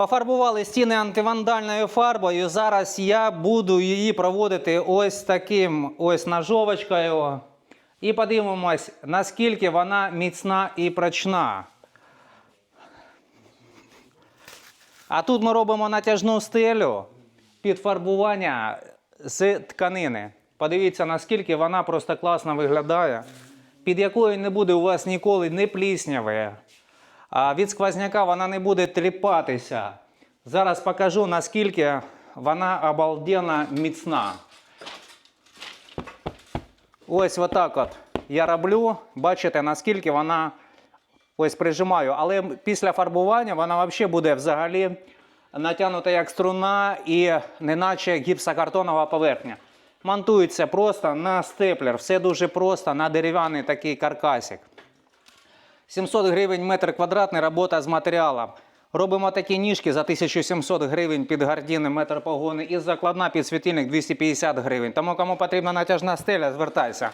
Пофарбували стіни антивандальною фарбою. Зараз я буду її проводити ось таким ось ножовочкою. І подивимось, наскільки вона міцна і прочна. А тут ми робимо натяжну стелю під фарбування з тканини. Подивіться, наскільки вона просто класно виглядає, під якою не буде у вас ніколи не плісняви. А від сквозняка вона не буде тріпатися. Зараз покажу, наскільки вона обалденно міцна. Ось отак от я роблю. Бачите, наскільки вона ось прижимаю. Але після фарбування вона взагалі буде взагалі натягнута як струна і неначе гіпсокартонова поверхня. Монтується просто на степлер. Все дуже просто на дерев'яний такий каркасик. 700 гривень метр квадратний робота з матеріалом. Робимо такі ніжки за 1700 гривень під гардіни, метр погони і закладна під світильник 250 гривень. Тому кому потрібна натяжна стеля, звертайся.